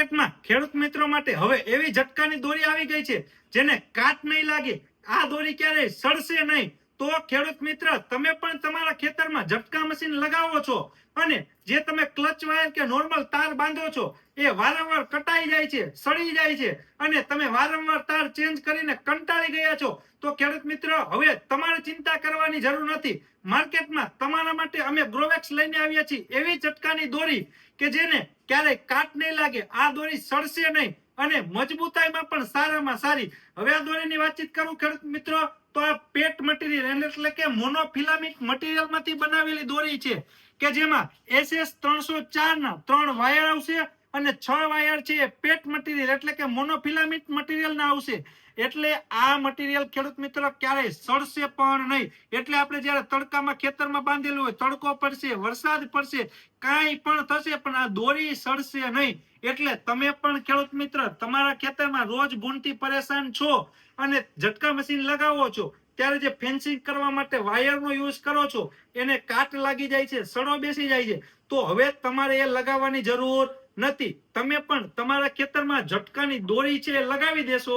માર્કેટમાં ખેડૂત મિત્રો માટે હવે એવી ઝટકાની દોરી આવી ગઈ છે, જેને કાટ નહીં લાગે, આ દોરી ક્યારેય સડશે નહીં. તો ખેડૂત મિત્ર, તમે પણ તમારા ખેતરમાં ઝટકા મશીન લગાવો છો અને જે તમે ક્લચ વાયર કે નોર્મલ તાર બાંધો છો, એ વારંવાર કટાઈ જાય છે, સડી જાય છે અને તમે વારંવાર તાર ચેન્જ કરીને કંટાળી ગયા છો. તો ખેડૂત મિત્ર, હવે તમારે ચિંતા કરવાની જરૂર નથી. માર્કેટમાં તમારા માટે અમે ગ્રોવેક્સ લઈને આવ્યા છીએ. એવી ચટકાની દોરી કે જેને ક્યારેય કાટ નહીં લાગે. આ દોરી સડશે નહીં અને મજબૂતાઈમાં પણ સારામાં સારી. હવે આ દોરીની વાતચીત કરું ખેડૂત મિત્રો, તો આ પેટ મટીરિયલ એટલે કે મોનોફિલામિક મટીરિયલમાંથી બનાવેલી દોરી છે કે જેમાં એસએસ ત્રણસો ચાર ના ત્રણ વાયર આવશે અને છ વાયર છે પેટ મટીરિયલ એટલે કે મોનોફિલામેન્ટ મટીરિયલ ના આવશે. એટલે આ મટીરિયલ ખેડૂત મિત્રો ક્યારેય સડશે પણ નહીં. એટલે આપણે જ્યારે તડકામાં ખેતરમાં બાંધેલું હોય, તડકો પડશે, વરસાદ પડશે, કાંઈ પણ થશે, પણ આ દોરી સડશે નહીં. એટલે તમે પણ ખેડૂત મિત્ર, તમારા ખેતરમાં રોજ ભૂનથી પરેશાન છો અને ઝટકા મશીન લગાવો છો, ત્યારે જે ફેન્સિંગ કરવા માટે વાયરનો યુઝ કરો છો, એને કાટ લાગી જાય છે, સડો બેસી જાય છે. તો હવે તમારે એ લગાવવાની જરૂર નથી. તમે પણ તમારા ખેતરમાં ઝટકાની દોરી છે લગાવી દેશો,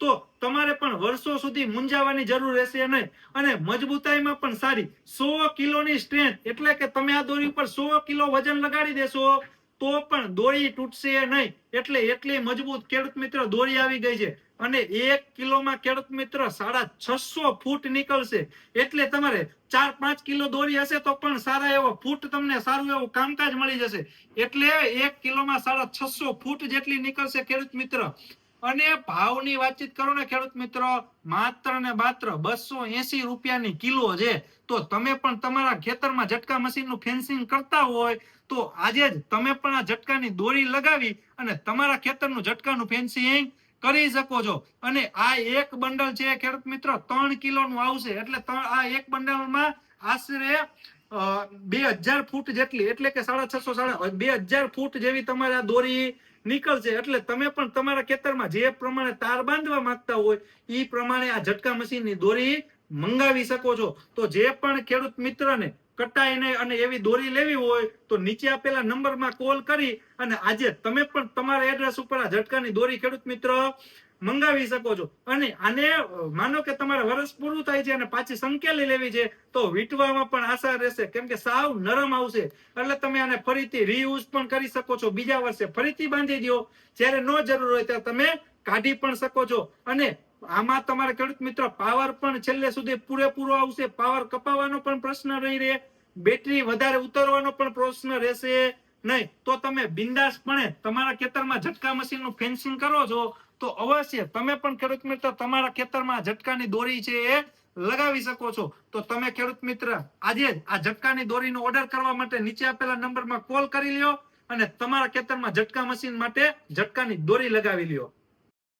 તો તમારે પણ વર્ષો સુધી મૂંઝાવાની જરૂર રહેશે નહીં. અને મજબૂતાઈમાં પણ સારી સો કિલોની સ્ટ્રેન્થ એટલે કે તમે આ દોરી ઉપર સો કિલો વજન લગાડી દેશો, તો પણ દોરી તૂટશે નહીં. એટલે એટલી મજબૂત ખેડૂત મિત્ર દોરી આવી ગઈ છે. અને એક કિલોમાં ખેડૂત મિત્ર સાડા છસો ફૂટ નીકળશે. એટલે તમારે ચાર પાંચ કિલો દોરી હશે તો પણ સારા એવો ફૂટ તમને સારું એવું કામકાજ મળી જશે. એટલે એક કિલોમાં સાડા છસો ફૂટ જેટલી નીકળશે ખેડૂત મિત્ર. અને ભાવની વાતચીત કરો ને ખેડૂત મિત્રો, માત્ર ને માત્ર બસો એસી રૂપિયાની કિલો છે. તો તમે પણ તમારા ખેતરમાં ઝટકા મશીનનું ફેન્સિંગ કરતા હોય તો આજે જ તમે પણ આ ઝટકાની દોરી લગાવી અને તમારા ખેતરનું ઝટકાનું ફેન્સિંગ કરી શકો છો. અને આ એક બંડલ છે ખેડૂત મિત્રો, ત્રણ કિલોનું આવશે. એટલે આ એક બંડલમાં આશરે બે હજાર ફૂટ જેટલી, એટલે કે સાડા છસો, સાડા બે હજાર ફૂટ જેવી તમારે દોરી નીકળશે. એટલે તમે પણ તમારા ખેતરમાં જે પ્રમાણે તાર બાંધવા માંગતા હોય એ પ્રમાણે આ ઝટકા મશીનની દોરી મંગાવી શકો છો. તો જે પણ ખેડૂત મિત્રને કટાઈ નહીં અને એવી દોરી લેવી હોય, તો નીચે આપેલા નંબરમાં કોલ કરી અને આજે તમે પણ તમારા એડ્રેસ ઉપર આ ઝટકાની દોરી ખેડૂત મિત્ર મંગાવી શકો છો. અને આને માનો કે તમારે વર્ષ પૂરું થાય છે અને પાછી સંકેલી લેવી છે, તો વીંટવામાં પણ આશા રહેશે. કેમ કે સાવ નરમ આવશે. એટલે તમે આને ફરીથી રીયુઝ પણ કરી શકો છો. બીજા વર્ષે ફરીથી બાંધી દો જ્યારે ન જરૂર હોય ત્યારે તમે કાઢી પણ શકો છો. અને આમાં તમારે ખેડૂત મિત્રો, પાવર પણ છેલ્લે સુધી પૂરેપૂરો આવશે. પાવર કપાવવાનો પણ પ્રશ્ન નહીં રહે. બેટરી વધારે ઉતરવાનો પણ પ્રશ્ન રહેશે નહીં. તો તમે બિંદાસપણે તમારા ખેતરમાં ઝટકા મશીનનું ફેન્સિંગ કરો છો, તો અવશ્ય તમે પણ ખેડૂત મિત્ર, તમારા ખેતરમાં ઝટકાની દોરી છે એ લગાવી શકો છો. તો તમે ખેડૂત મિત્ર, આજે જ આ ઝટકાની દોરીનો ઓર્ડર કરવા માટે નીચે આપેલા નંબરમાં કોલ કરી લ્યો અને તમારા ખેતરમાં ઝટકા મશીન માટે ઝટકાની દોરી લગાવી લ્યો.